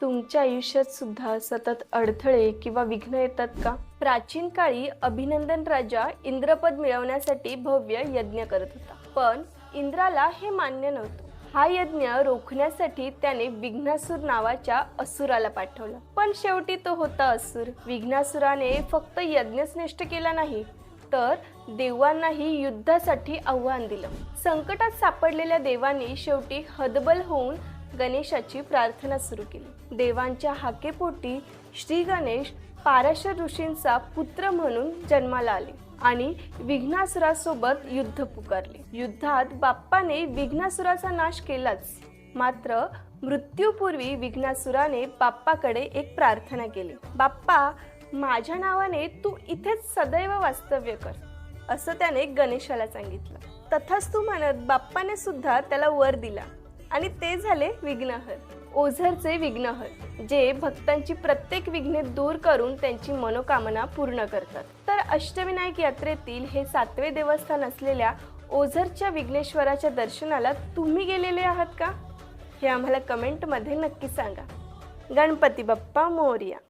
तुमच्या आयुष्यात सुद्धा सतत अडथळे किंवा विघ्न येतात का? प्राचीन काळी अभिनंदन राजा इंद्रपद मिळवण्यासाठी भव्य यज्ञ करत होता. पण इंद्राला हे मान्य नव्हतं. हा यज्ञ रोखण्यासाठी त्याने विघ्नासूर नावाच्या असुराला पाठवलं. पण शेवटी तो होता असुर. विघ्नासुराने फक्त यज्ञच नष्ट केला नाही तर देवांनाही युद्धासाठी आव्हान दिलं. संकटात सापडलेल्या देवांनी शेवटी हदबल होऊन गणेशाची प्रार्थना सुरू केली. देवांच्या हाकेपोटी श्री गणेश पाराशर ऋषींचा पुत्र म्हणून जन्माला आले आणि विघ्नासुरासोबत युद्ध पुकारले. युद्धात बाप्पाने विघ्नासुराचा नाश केलाच. मात्र मृत्यूपूर्वी विघ्नासुराने बाप्पाकडे एक प्रार्थना केली. बाप्पा माझ्या नावाने तू इथेच सदैव वास्तव्य कर असं त्याने गणेशाला सांगितलं. तथास्तू म्हणत बाप्पाने सुद्धा त्याला वर दिला. आणि ते झाले विघ्नहर. ओझरचे विघ्नहर जे भक्तांची प्रत्येक विघ्ने दूर करून त्यांची मनोकामना पूर्ण करतात. तर अष्टविनायक यात्रेतील हे सातवे देवस्थान असलेल्या ओझरच्या विघ्नेश्वराच्या दर्शनाला तुम्ही गेलेले आहात का? हे आम्हाला कमेंटमध्ये नक्की सांगा. गणपती बाप्पा मोर्या.